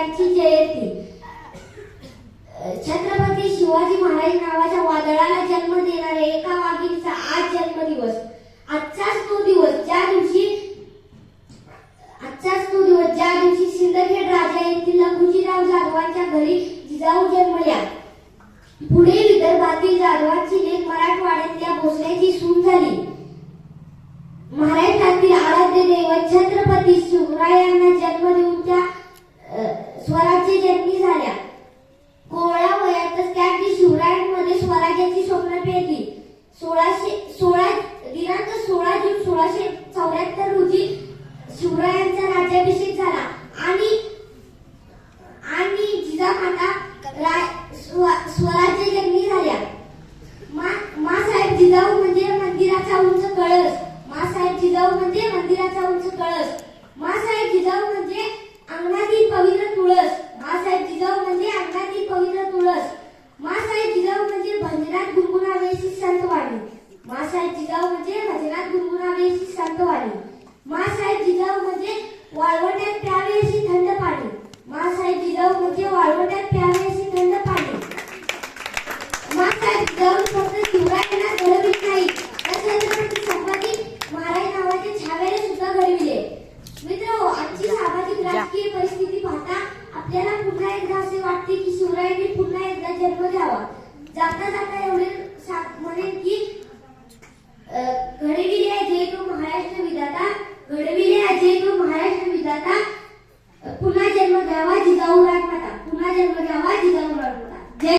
राजमाता जिजाऊ यांची जयंती छत्रपती शिवाजी महाराज नावाच्या वादळाला जन्म देणाऱ्या एका वाघिणीचा आज जन्मदिवस. आजचाच तो दिवस ज्या दिवशी आजचाच तो दिवस ज्या दिवशी सिंदखेड राजा येथील लखुजीराव जाधवांच्या घरी जिजाऊ जन्मल्या. पुढे विदर्भातील जाधवांची लेख मराठवाड्यातल्या भोसल्याची सून झाली. महाराष्ट्रातील आराध्य दैवत छत्रपती शिवरायांना जन्म देऊन त्या अ, स्वराज्य जन्मी झाल्या. कोवळ्या वयातच त्यांनी शिवरायांमध्ये स्वराज्याची स्वप्न पेरली. सोळाशे सोळा दिनांक सोळा जून सोळाशे चौऱ्याहत्तर रोजी शिवरायांचा राज्याभिषेक झाला. आणि आणि जिजामाता रा- स्व- स्वराज्य जन्मी झाल्या. मा- मासाहेब जिजाऊ म्हणजे मंदिराचा उंच कळस. मासाहेब जिजाऊ म्हणजे मंदिराचा उंच कळस. मासाहेब जिजाऊ म्हणजे अंगणातील पवित्र तुळस मासाहेब जिजाऊ म्हणजे अंगणातील पवित्र तुळस मासाहेब जिजाऊ म्हणजे भजनात गुणगुणावेशी संत वाणी मासाहेब जिजाऊ म्हणजे भजनात गुणगुणावेशी संत वाणी मासाहेब जिजाऊ म्हणजे वाळवट्यात प्यावे अशी थंड पाणी मासाहेब जिजाऊ म्हणजे वाळवट्यात प्यावे अशी थंड पाणी मासाहेब जाऊन फक्त शिवरायांना घडवित नाही तर छत्रपती संभाजी महाराज नावाचे छावेने सुद्धा घडविले. मित्र आजची सामाजिक राजकीय परिस्थिती पाहता आपल्याला पुन्हा एकदा असे वाटते की शिवरायांनी पुन्हा एकदा जन्म घ्यावा. जाता जाता घडविले अजय तो महाराष्ट्र विधाता अ, पुन्हा